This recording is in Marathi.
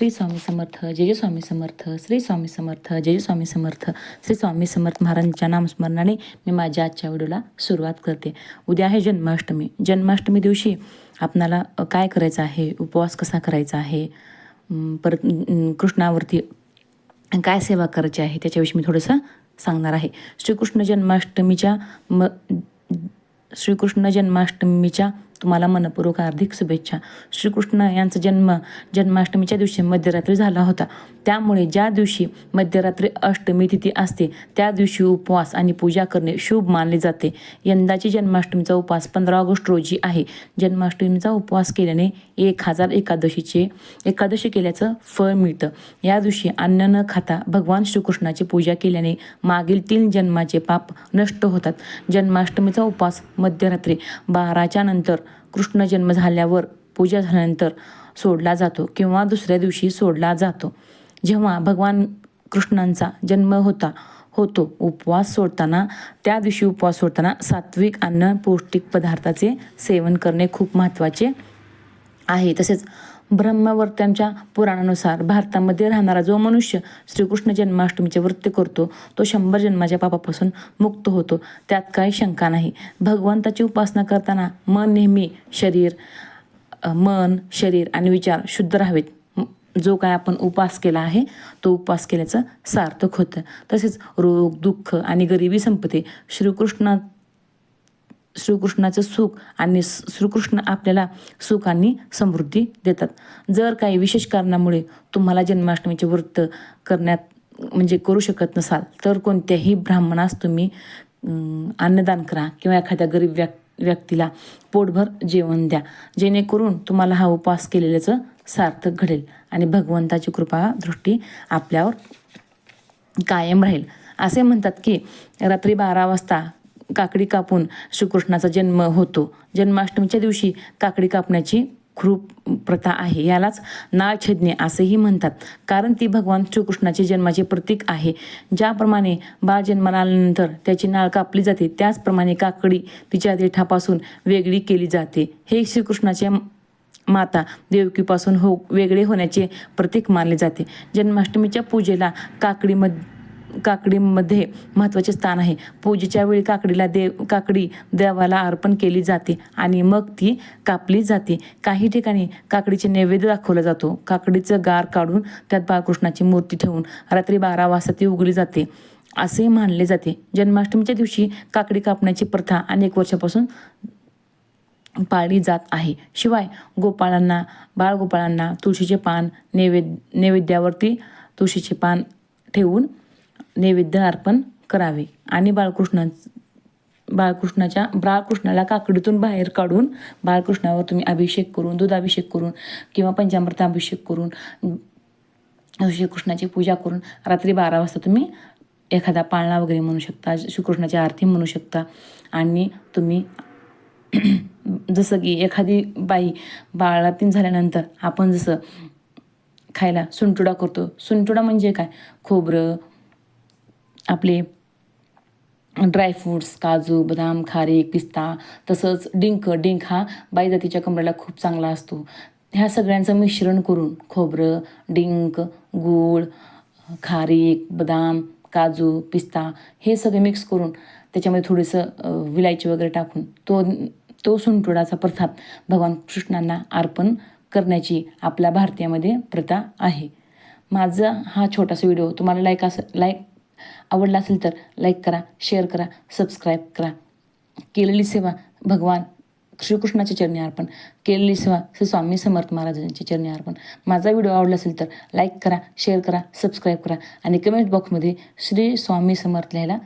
श्री स्वामी समर्थ जय जय स्वामी समर्थ श्री स्वामी समर्थ जय जय स्वामी समर्थ श्री स्वामी समर्थ महाराजांच्या नामस्मरणाने मी माझ्या आजच्या व्हिडिओला सुरुवात करते. उद्या आहे जन्माष्टमी. जन्माष्टमी दिवशी आपणाला काय करायचं आहे? उपवास कसा करायचा आहे? परत कृष्णावरती काय सेवा करायची आहे? त्याच्याविषयी मी थोडंसं सांगणार आहे. श्रीकृष्ण जन्माष्टमीच्या म श्रीकृष्ण जन्माष्टमीच्या तुम्हाला मनपूर्वक हार्दिक शुभेच्छा. श्रीकृष्ण यांचा जन्म जन्माष्टमीच्या दिवशी मध्यरात्री झाला होता. त्यामुळे ज्या दिवशी मध्यरात्री अष्टमी तिथी असते त्या दिवशी उपवास आणि पूजा करणे शुभ मानले जाते. यंदाची जन्माष्टमीचा उपवास पंधरा ऑगस्ट रोजी आहे. जन्माष्टमीचा उपवास केल्याने एक हजार एकादशीचे एकादशी केल्याचं फळ मिळतं. या दिवशी अन्न न खाता भगवान श्रीकृष्णाची पूजा केल्याने मागील तीन जन्माचे पाप नष्ट होतात. जन्माष्टमीचा उपवास मध्यरात्री बाराच्या नंतर कृष्ण जन्म झाल्यावर पूजा झाल्यानंतर सोडला जातो किंवा दुसऱ्या दिवशी सोडला जातो. जेव्हा भगवान कृष्णांचा जन्म होता होतो उपवास सोडताना त्या दिवशी उपवास सोडताना सात्विक अन्न पौष्टिक पदार्थाचे सेवन करणे खूप महत्त्वाचे आहे. तसेच ब्रह्मवर्त्यांच्या पुराणानुसार भारतामध्ये राहणारा जो मनुष्य श्रीकृष्ण जन्माष्टमीचे वृत्त करतो तो शंभर जन्माच्या पापापासून मुक्त होतो. त्यात काही शंका नाही. भगवंताची उपासना करताना मन नेहमी शरीर मन शरीर आणि विचार शुद्ध राहावेत. जो काय आपण उपास केला आहे तो उपास केल्याचं सार्थक होतं. तसेच रोग दुःख आणि गरिबी संपते श्रीकृष्ण श्रीकृष्णाचं सुख आणि स- श्रीकृष्ण आपल्याला सुख आणि समृद्धी देतात. जर काही विशेष कारणामुळे तुम्हाला जन्माष्टमीचे व्रत करण्यात म्हणजे करू शकत नसाल तर कोणत्याही ब्राह्मणास तुम्ही अन्नदान करा किंवा एखाद्या गरीब व्यक् व्यक्तीला पोटभर जेवण द्या. जेणेकरून तुम्हाला हा उपवास केलेल्याचं सार्थक घडेल आणि भगवंताची कृपा दृष्टी आपल्यावर कायम राहील. असे म्हणतात की रात्री बारा वाजता काकडी कापून श्रीकृष्णाचा जन्म होतो. जन्माष्टमीच्या दिवशी काकडी कापण्याची खूप प्रथा आहे. यालाच नाळ छेदणे असेही म्हणतात. कारण ती भगवान श्रीकृष्णाचे जन्माचे प्रतीक आहे. ज्याप्रमाणे बाळ जन्माला आल्यानंतर त्याची नाळ कापली जाते त्याचप्रमाणे काकडी तिच्या देठापासून वेगळी केली जाते. हे श्रीकृष्णाचे माता देवकीपासून हो वेगळे होण्याचे प्रतीक मानले जाते. जन्माष्टमीच्या पूजेला काकडीमध्ये काकडीमध्ये महत्त्वाचे स्थान आहे. पूजेच्या वेळी काकडीला देव काकडी देवाला अर्पण केली जाते आणि मग ती कापली जाते. काही ठिकाणी काकडीचे नैवेद्य दाखवला जातो. काकडीचं गार काढून त्यात बाळकृष्णाची मूर्ती ठेवून रात्री बारा वाजता ती उघडली जाते. असे मानले जाते. जन्माष्टमीच्या दिवशी काकडी कापण्याची प्रथा अनेक वर्षापासून पाळली जात आहे. शिवाय गोपाळांना बाळगोपाळांना तुळशीचे पान नैवेद्य नैवेद्यावरती तुळशीचे पान ठेवून नैवेद्य अर्पण करावे. आणि बाळकृष्ण बाळकृष्णाच्या बाळकृष्णाला काकडीतून बाहेर काढून बाळकृष्णावर तुम्ही अभिषेक करून दुधाभिषेक करून किंवा पंचामृत अभिषेक करून श्रीकृष्णाची पूजा करून रात्री बारा वाजता तुम्ही एखादा पाळणा वगैरे म्हणू शकता श्रीकृष्णाची आरती म्हणू शकता. आणि तुम्ही जसं की एखादी बाई बाळातीन झाल्यानंतर आपण जसं खायला सुंटुडा करतो. सुंटुडा म्हणजे काय? खोबरं आपले ड्रायफ्रूट्स काजू बदाम खारीक पिस्ता तसंच डिंक डिंक हा बाई जातीच्या कमरेला खूप चांगला असतो. ह्या सगळ्यांचं मिश्रण करून खोबरं डिंक गूळ खारीक बदाम काजू पिस्ता हे सगळे मिक्स करून त्याच्यामध्ये थोडंसं विलायची वगैरे टाकून तो तो सुंटोडाचा प्रसाद भगवान कृष्णांना अर्पण करण्याची आपल्या भारतीयामध्ये प्रथा आहे. माझा हा छोटासा व्हिडिओ तुम्हाला लाईक असं लाईक आवडला असेल तर लाईक करा शेअर करा सबस्क्राईब करा. केलेली सेवा भगवान श्रीकृष्णाच्या चरणी अर्पण. केलेली सेवा श्री स्वामी समर्थ महाराजांच्या चरणी अर्पण. माझा व्हिडिओ आवडला असेल तर लाईक करा शेअर करा सबस्क्राईब करा. आणि कमेंट बॉक्समध्ये श्री स्वामी समर्थ लिहायला